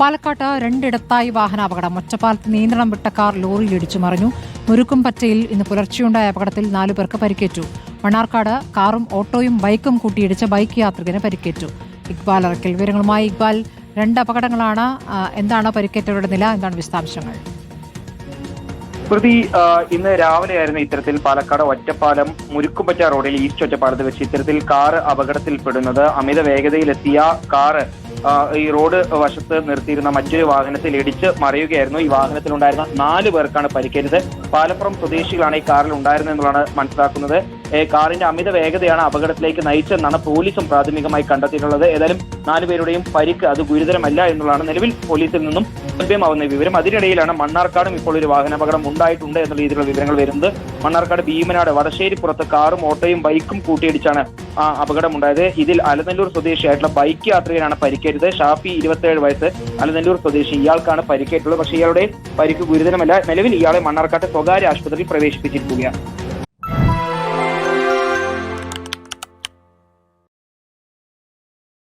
പാലക്കാട്ട് രണ്ടിടത്തായി വാഹനാപകടം ഒറ്റപ്പാലത്ത് നിയന്ത്രണം വിട്ട കാർ ലോറിയിൽ ഇടിച്ചു മറിഞ്ഞു. മുരുക്കുംപറ്റയിൽ ഇന്ന് പുലർച്ചെയുണ്ടായ അപകടത്തിൽ നാലു പേർക്ക് പരിക്കേറ്റു. മണ്ണാർക്കാട് കാറും ഓട്ടോയും ബൈക്കും കൂട്ടിയിടിച്ച ബൈക്ക് യാത്രികന് പരിക്കേറ്റു. ഇക്ബാൽ ഇറക്കൽ വിവരങ്ങളുമായി. ഇക്ബാൽ രണ്ട് അപകടങ്ങളാണ് എന്താണ് പരിക്കേറ്റവരുടെ നില? എന്താണ് വിശദാംശങ്ങൾ? പ്രതി ഇന്ന് രാവിലെയായിരുന്നു ഇത്തരത്തിൽ പാലക്കാട് ഒറ്റപ്പാലം മുരുക്കുംപറ്റ റോഡിൽ ഈസ്റ്റ് ഒറ്റപ്പാലത്ത് വെച്ച് ഇത്തരത്തിൽ കാറ് അപകടത്തിൽപ്പെടുന്നത്. അമിത വേഗതയിലെത്തിയ കാറ് ഈ റോഡ് വശത്ത് നിർത്തിയിരുന്ന മറ്റൊരു വാഹനത്തിൽ ഇടിച്ച് മറിയുകയായിരുന്നു. ഈ വാഹനത്തിലുണ്ടായിരുന്ന നാല് പേർക്കാണ് പരിക്കേറ്റത്. പാലപ്പുറം സ്വദേശികളാണ് ഈ കാറിൽ ഉണ്ടായിരുന്നത് എന്നുള്ളതാണ് മനസ്സിലാക്കുന്നത്. കാറിന്റെ അമിത വേഗതയാണ് അപകടത്തിലേക്ക് നയിച്ചതെന്നാണ് പോലീസും പ്രാഥമികമായി കണ്ടെത്തിയിട്ടുള്ളത്. ഏതായാലും നാലുപേരുടെയും പരിക്ക് അത് ഗുരുതരമല്ല എന്നുള്ളതാണ് നിലവിൽ പോലീസിൽ നിന്നും ലഭ്യമാവുന്ന വിവരം. അതിനിടയിലാണ് മണ്ണാർക്കാടും ഇപ്പോൾ ഒരു വാഹനാപകടം ഉണ്ടായിട്ടുണ്ട് എന്ന രീതിയിലുള്ള വിവരങ്ങൾ വരുന്നത്. മണ്ണാർക്കാട് ഭീമനാട് വടശ്ശേരി പുറത്ത് കാറും ഓട്ടോയും ബൈക്കും കൂട്ടിയിടിച്ചാണ് ആ അപകടം ഉണ്ടായത്. ഇതിൽ അലനല്ലൂർ സ്വദേശിയായിട്ടുള്ള ബൈക്ക് യാത്രികനാണ് പരിക്കേറ്റത്. ഷാഫി ഇരുപത്തിയേഴ് വയസ്സ്. അലനല്ലൂർ സ്വദേശി ഇയാൾക്കാണ് പരിക്കേറ്റുള്ളത്. പക്ഷേ ഇയാളുടെ പരിക്ക് ഗുരുതരമല്ല. നിലവിൽ ഇയാളെ മണ്ണാർക്കാട്ട് സ്വകാര്യ ആശുപത്രിയിൽ പ്രവേശിപ്പിച്ചിരിക്കുകയാണ്.